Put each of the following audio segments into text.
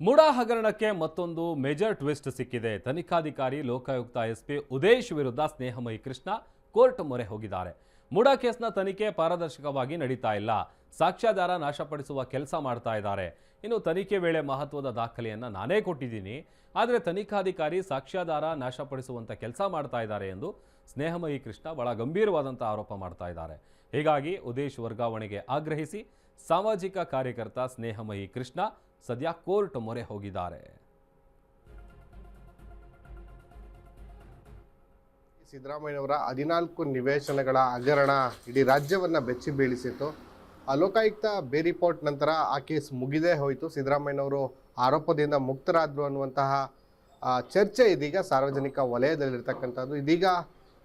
ಮುಡಾ ಹಗರಣಕ್ಕೆ ಮತ್ತೊಂದು major twist ಸಿಕ್ಕಿದೆ. ತನಿಖಾಧಿಕಾರಿ, ಲೋಕಾಯುಕ್ತ ಎಸ್ಪಿ ಉದೇಶ್ ವಿರುದ್ಧ ಸ್ನೇಹಮಯಿ ಕೃಷ್ಣ ಕೋರ್ಟ್ ಮೊರೆ ಹೋಗಿದ್ದಾರೆ. ಮುಡಾ ಕೇಸ್ನ ತನಿಖೆ ಪಾರದರ್ಶಕವಾಗಿ ನಡೀತಾ ಇಲ್ಲ. ಸಾಕ್ಷ್ಯಾಧಾರ ನಾಶಪಡಿಸುವ ಕೆಲಸ ಮಾಡ್ತಾ ಇದ್ದಾರೆ. ಇನ್ನು ತನಿಖೆ ವೇಳೆ ಮಹತ್ವದ ದಾಖಲೆಯನ್ನು ನಾನೇ ಕೊಟ್ಟಿದ್ದೀನಿ. ಆದರೆ ತನಿಖಾಧಿಕಾರಿ ಸಾಕ್ಷ್ಯಾಧಾರ ನಾಶಪಡಿಸುವಂಥ ಕೆಲಸ ಮಾಡ್ತಾ ಇದ್ದಾರೆ ಎಂದು ಸ್ನೇಹಮಯಿ ಕೃಷ್ಣ ಬಹಳ ಗಂಭೀರವಾದಂಥ ಆರೋಪ ಮಾಡ್ತಾ ಇದ್ದಾರೆ. ಹೀಗಾಗಿ ಉದೇಶ್ ವರ್ಗಾವಣೆಗೆ ಆಗ್ರಹಿಸಿ ಸಾಮಾಜಿಕ ಕಾರ್ಯಕರ್ತ ಸ್ನೇಹಮಯಿ ಕೃಷ್ಣ ಸದ್ಯ ಕೋರ್ಟ್ ಮೊರೆ ಹೋಗಿದ್ದಾರೆ. ಸಿದ್ದರಾಮಯ್ಯನವರ ಹದಿನಾಲ್ಕು ನಿವೇಶನಗಳ ಹಗರಣ ಇಡೀ ರಾಜ್ಯವನ್ನ ಬೆಚ್ಚಿ ಬೀಳಿಸಿತ್ತು. ಲೋಕಾಯುಕ್ತ ಬೇ ರಿಪೋರ್ಟ್ ನಂತರ ಆ ಕೇಸ್ ಮುಗಿದೇ ಹೋಯಿತು. ಸಿದ್ದರಾಮಯ್ಯನವರು ಆರೋಪದಿಂದ ಮುಕ್ತರಾದ್ರು ಅನ್ನುವಂತಹ ಚರ್ಚೆ ಇದೀಗ ಸಾರ್ವಜನಿಕ ವಲಯದಲ್ಲಿರ್ತಕ್ಕಂಥದ್ದು. ಇದೀಗ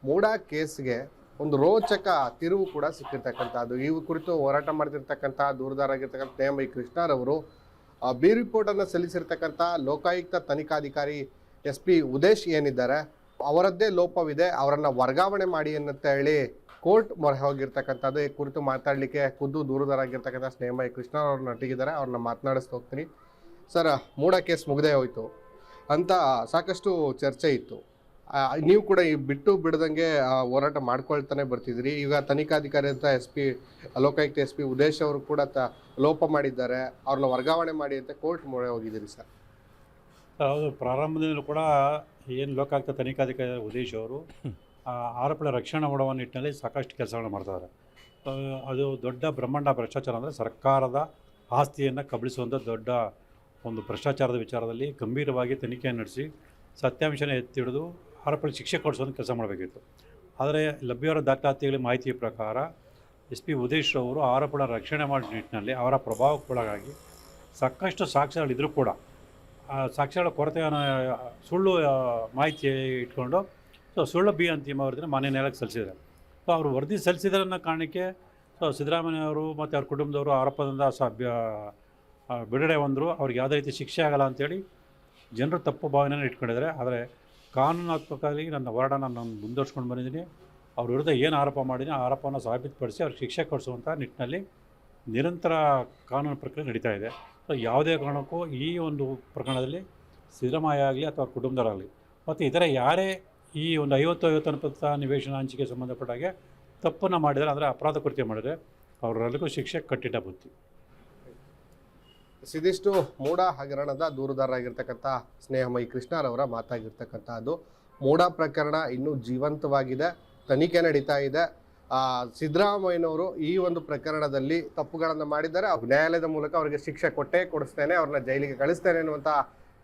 ಮೂಡಾ ಕೇಸ್ಗೆ ಒಂದು ರೋಚಕ ತಿರುವು ಕೂಡ ಸಿಕ್ಕಿರ್ತಕ್ಕಂಥದ್ದು. ಈ ಕುರಿತು ಹೋರಾಟ ಮಾಡ್ತಿರ್ತಕ್ಕಂಥ ದೂರದಾರಾಗಿರ್ತಕ್ಕಂಥ ಐ ಕೃಷ್ಣರವರು ಬಿ ರಿಪೋರ್ಟನ್ನು ಸಲ್ಲಿಸಿರ್ತಕ್ಕಂಥ ಲೋಕಾಯುಕ್ತ ತನಿಖಾಧಿಕಾರಿ ಎಸ್ ಪಿ ಉದೇಶ್ ಏನಿದ್ದಾರೆ, ಅವರದ್ದೇ ಲೋಪವಿದೆ, ಅವರನ್ನು ವರ್ಗಾವಣೆ ಮಾಡಿ ಅಂತ ಹೇಳಿ ಕೋರ್ಟ್ ಮೊರೆ ಹೋಗಿರ್ತಕ್ಕಂಥದ್ದು. ಈ ಕುರಿತು ಮಾತಾಡಲಿಕ್ಕೆ ಖುದ್ದು ದೂರದಾರಾಗಿರ್ತಕ್ಕಂಥ ಸ್ನೇಹಮಯ ಕೃಷ್ಣ ಅವ್ರನ್ನ ನಟಿಗಿದ್ದಾರೆ, ಅವ್ರನ್ನ ಮಾತನಾಡಿಸ್ತಾ ಹೋಗ್ತೀನಿ. ಸರ್ ಮೂಡ ಕೇಸ್ ಮುಗ್ದೇ ಹೋಯಿತು. ಅಂತ ಸಾಕಷ್ಟು ಚರ್ಚೆ ಇತ್ತು. ನೀವು ಕೂಡ ಈ ಬಿಟ್ಟು ಬಿಡದಂಗೆ ಹೋರಾಟ ಮಾಡ್ಕೊಳ್ತಾನೆ ಬರ್ತಿದ್ರಿ ಈಗ ತನಿಖಾಧಿಕಾರಿ ಅಂತ S P, Lokayukta S P Udesh ಅವರು ಕೂಡ ಲೋಪ ಮಾಡಿದ್ದಾರೆ. ಅವ್ರನ್ನ ವರ್ಗಾವಣೆ ಮಾಡಿ ಅಂತ ಕೋರ್ಟ್ ಮೊರೆ ಹೋಗಿದ್ದೀರಿ ಸರ್. ಹೌದು, ಪ್ರಾರಂಭದಿಂದಲೂ ಕೂಡ ಏನು ಲೋಕಾಯುಕ್ತ ತನಿಖಾಧಿಕಾರಿ ಉದೇಶ್ ಅವರು ಆರೋಪಗಳ ರಕ್ಷಣೆ ಮಾಡುವ ನಿಟ್ಟಿನಲ್ಲಿ ಸಾಕಷ್ಟು ಕೆಲಸಗಳನ್ನು ಮಾಡ್ತಾರೆ ಅದು ದೊಡ್ಡ ಬ್ರಹ್ಮಾಂಡ ಭ್ರಷ್ಟಾಚಾರ ಅಂದರೆ ಸರ್ಕಾರದ ಆಸ್ತಿಯನ್ನು ಕಬಳಿಸುವಂಥ ದೊಡ್ಡ ಒಂದು ಭ್ರಷ್ಟಾಚಾರದ ವಿಚಾರದಲ್ಲಿ ಗಂಭೀರವಾಗಿ ತನಿಖೆಯನ್ನು ನಡೆಸಿ ಸತ್ಯಾಂಶನ ಎತ್ತಿಡಿದು ಆರೋಪಗಳಿಗೆ ಶಿಕ್ಷೆ ಕೊಡಿಸೋದನ್ನು ಕೆಲಸ ಮಾಡಬೇಕಿತ್ತು. ಆದರೆ ಲಭ್ಯವಿರೋ ದಾಖಲಾತಿಗಳ ಮಾಹಿತಿಯ ಪ್ರಕಾರ ಎಸ್ ಪಿ ಉದೇಶ್ ಅವರು ಆರೋಪಗಳ ರಕ್ಷಣೆ ಮಾಡಿದ ನಿಟ್ಟಿನಲ್ಲಿ ಅವರ ಪ್ರಭಾವಕ್ಕೊಳಗಾಗಿ ಸಾಕಷ್ಟು ಸಾಕ್ಷ್ಯಗಳಿದ್ದರೂ ಕೂಡ ಸಾಕ್ಷ್ಯಗಳ ಕೊರತೆಯನ್ನು, ಸುಳ್ಳು ಮಾಹಿತಿ ಇಟ್ಕೊಂಡು, ಸೊ ಸುಳ್ಳು ಬಿ ಅಂತಿಮ ವರದಿನ ಮಾನ್ಯ ನ್ಯಾಯಾಲಯಕ್ಕೆ ಸಲ್ಲಿಸಿದ್ದಾರೆ. ಸೊ ಅವರು ವರದಿ ಸಲ್ಲಿಸಿದ್ರೆ ಅನ್ನೋ ಕಾರಣಕ್ಕೆ, ಸೊ ಸಿದ್ದರಾಮಯ್ಯ ಅವರು ಮತ್ತು ಅವ್ರ ಕುಟುಂಬದವರು ಆರೋಪದಿಂದ ಸಭ್ಯ ಬಿಡುಗಡೆ ಬಂದರು ಅವ್ರಿಗೆ ಯಾವುದೇ ರೀತಿ ಶಿಕ್ಷೆ ಆಗಲ್ಲ ಅಂತೇಳಿ ಜನರು ತಪ್ಪು ಭಾವನೆಯನ್ನು ಇಟ್ಕೊಂಡಿದ್ದಾರೆ. ಆದರೆ ಕಾನೂನಾತ್ಮಕವಾಗಿ ನನ್ನ ಹೋರಾಟ ನಾನು ಮುಂದುವರ್ಸ್ಕೊಂಡು ಬಂದಿದ್ದೀನಿ. ಅವ್ರ ವಿರುದ್ಧ ಏನು ಆರೋಪ ಮಾಡಿದ್ದೀನಿ, ಆ ಆರೋಪವನ್ನು ಸಾಬೀತುಪಡಿಸಿ ಅವ್ರಿಗೆ ಶಿಕ್ಷೆ ಕೊಡಿಸುವಂಥ ನಿಟ್ಟಿನಲ್ಲಿ ನಿರಂತರ ಕಾನೂನು ಪ್ರಕ್ರಿಯೆ ನಡೀತಾ ಇದೆ. ಸೊ ಯಾವುದೇ ಕಾರಣಕ್ಕೂ ಈ ಒಂದು ಪ್ರಕರಣದಲ್ಲಿ ಸಿದ್ದರಾಮಯ್ಯ ಆಗಲಿ ಅಥವಾ ಅವ್ರ ಕುಟುಂಬದವರಾಗಲಿ ಮತ್ತು ಇತರ ಯಾರೇ ಈ ಒಂದು ಐವತ್ತು ಐವತ್ತು ಅನುಪಾತ ನಿವೇಶನ ಹಂಚಿಕೆ ಸಂಬಂಧಪಟ್ಟಾಗೆ ತಪ್ಪನ್ನು ಮಾಡಿದರೆ ಅಂದರೆ ಅಪರಾಧ ಕೃತ್ಯ ಮಾಡಿದರೆ ಅವರೆಲ್ಲರಿಗೂ ಶಿಕ್ಷೆ ಕಟ್ಟಿಟ್ಟ ಬುತ್ತಿ. ಇದಿಷ್ಟು ಮೂಡ ಹಗರಣದ ದೂರುದಾರರಾಗಿರ್ತಕ್ಕಂಥ ಸ್ನೇಹಮಯಿ ಕೃಷ್ಣರವರ ಮಾತಾಗಿರ್ತಕ್ಕಂಥದ್ದು ಮೂಡ ಪ್ರಕರಣ ಇನ್ನೂ ಜೀವಂತವಾಗಿದೆ, ತನಿಖೆ ನಡೀತಾ ಇದೆ. ಸಿದ್ದರಾಮಯ್ಯನವರು ಈ ಒಂದು ಪ್ರಕರಣದಲ್ಲಿ ತಪ್ಪುಗಳನ್ನು ಮಾಡಿದ್ದಾರೆ. ನ್ಯಾಯಾಲಯದ ಮೂಲಕ ಅವರಿಗೆ ಶಿಕ್ಷೆ ಕೊಟ್ಟೇ ಕೊಡಿಸ್ತೇನೆ, ಅವ್ರನ್ನ ಜೈಲಿಗೆ ಕಳಿಸ್ತೇನೆ ಅನ್ನುವಂಥ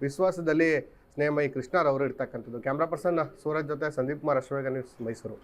ವಿಶ್ವಾಸದಲ್ಲಿ ಸ್ನೇಹಮಯಿ ಕೃಷ್ಣರವರು ಇರ್ತಕ್ಕಂಥದ್ದು. ಕ್ಯಾಮ್ರಾ ಪರ್ಸನ್ ಸೂರಜ್ ಜೊತೆ ಸಂದೀಪ್ ಕುಮಾರ್ ಅಶ್ವೇಗ ನ್ಯೂಸ್ ಮೈಸೂರು